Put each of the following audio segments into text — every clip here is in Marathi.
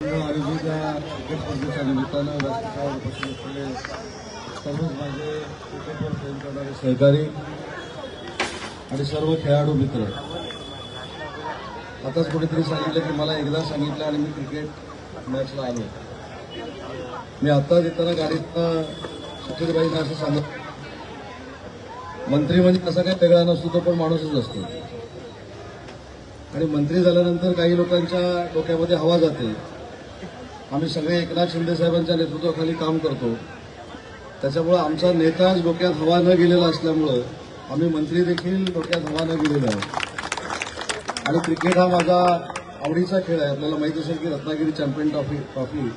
आयोजित क्रिकेट स्पर्धेच्या निमित्तानं व्यासपीठावर उपस्थित असलेले सर्वच माझे क्रिकेटवर प्रेम करणारे सहकारी आणि सर्व खेळाडू मित्र आताच कुठेतरी सांगितलं की मला एकदा सांगितलं आणि मी क्रिकेट मॅचला आलो मी आत्ताच येताना गाडीतनं सुखीरबाईंना असं सांगत मंत्री म्हणजे कसा काही वेगळा नसतो तो पण माणूसच असतो आणि मंत्री झाल्यानंतर काही लोकांच्या डोक्यामध्ये हवा जाते आम्ही सगळे एकनाथ शिंदे साहेबांच्या नेतृत्वाखाली काम करतो. त्याच्यामुळं आमचा नेताच डोक्यात हवा न गेलेला असल्यामुळं आम्ही मंत्री देखील डोक्यात हवा न गेलेला आहे. आणि क्रिकेट हा माझा आवडीचा खेळ आहे. आपल्याला माहीत असेल की रत्नागिरी चॅम्पियन ट्रॉफी ट्रॉफी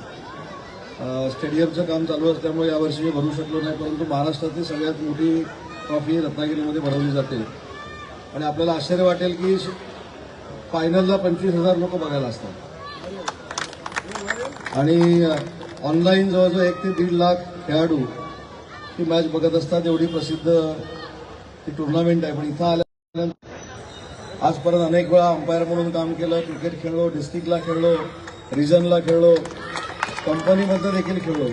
स्टेडियमचं काम चालू असल्यामुळे यावर्षी मी भरू शकलो नाही परंतु महाराष्ट्रातली सगळ्यात मोठी ट्रॉफी रत्नागिरीमध्ये भरवली जाते. आणि आपल्याला आश्चर्य वाटेल की फायनलला पंचवीस हजार लोक बघायला असतात. आणि ऑनलाईन जवळजवळ एक ते दीड लाख खेळाडू ही मॅच बघत असतात. एवढी प्रसिद्ध ती टुर्नामेंट आहे. पण इथं आल्यानंतर आजपर्यंत अनेक वेळा अंपायर म्हणून काम केलं. क्रिकेट खेळलो डिस्ट्रिक्टला खेळलो रिजनला खेळलो कंपनीमध्ये देखील खेळलो.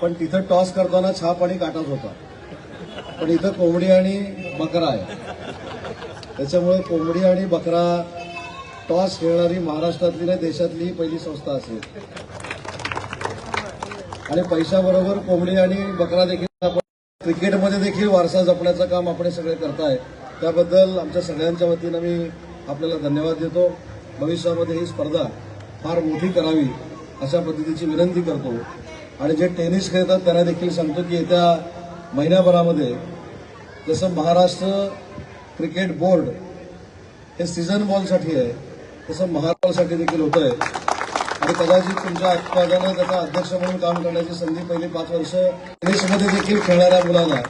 पण तिथं टॉस करताना छाप आणि काटाच होता. पण इथं कोंबडी आणि बकरा आहे. त्याच्यामुळे कोंबडी आणि बकरा टॉस खेळणारी महाराष्ट्रातली नाही देशातली ही पहिली संस्था असेल आणि पैशाबरोबर कोंबडी आणि बकरा देखील आपण क्रिकेटमध्ये देखील वारसा जपण्याचं काम आपण सगळे करताय. त्याबद्दल आमच्या सगळ्यांच्या वतीनं मी आपल्याला धन्यवाद देतो. भविष्यामध्ये ही स्पर्धा फार मोठी करावी अशा पद्धतीची विनंती करतो. आणि जे टेनिस खेळतात त्यांना देखील सांगतो की येत्या महिन्याभरामध्ये जसं महाराष्ट्र क्रिकेट बोर्ड हे सीझन बॉलसाठी आहे तसं महाराष्ट्रासाठी देखील होत आहे आणि कदाचित तुमच्या आत्मदानं त्याचा अध्यक्ष म्हणून काम करण्याची संधी पहिली पाच वर्ष टेनिसमध्ये देखील खेळणाऱ्या मुलांना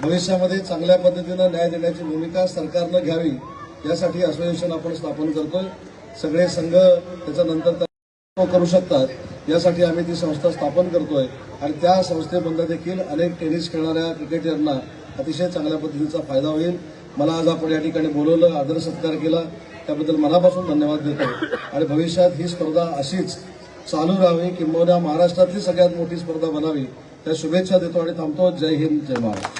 भविष्यामध्ये चांगल्या पद्धतीनं न्याय देण्याची भूमिका सरकारनं घ्यावी यासाठी असोसिएशन आपण स्थापन करतोय. सगळे संघ त्याच्यानंतर नंतर करू शकतात यासाठी आम्ही ती संस्था स्थापन करतोय. आणि त्या संस्थेबद्दल देखील अनेक टेनिस खेळणाऱ्या क्रिकेटरना अतिशय चांगल्या पद्धतीचा फायदा होईल. मला आज आपण या ठिकाणी बोलवलं आदर सत्कार केला. त्याबद्दल मनापासून धन्यवाद देतो. आणि भविष्यात ही स्पर्धा अशीच चालू राहावी किंबहुना महाराष्ट्रातली सगळ्यात मोठी स्पर्धा बनावी. त्या शुभेच्छा देतो आणि थांबतो. जय हिंद जय महाराष्ट्र.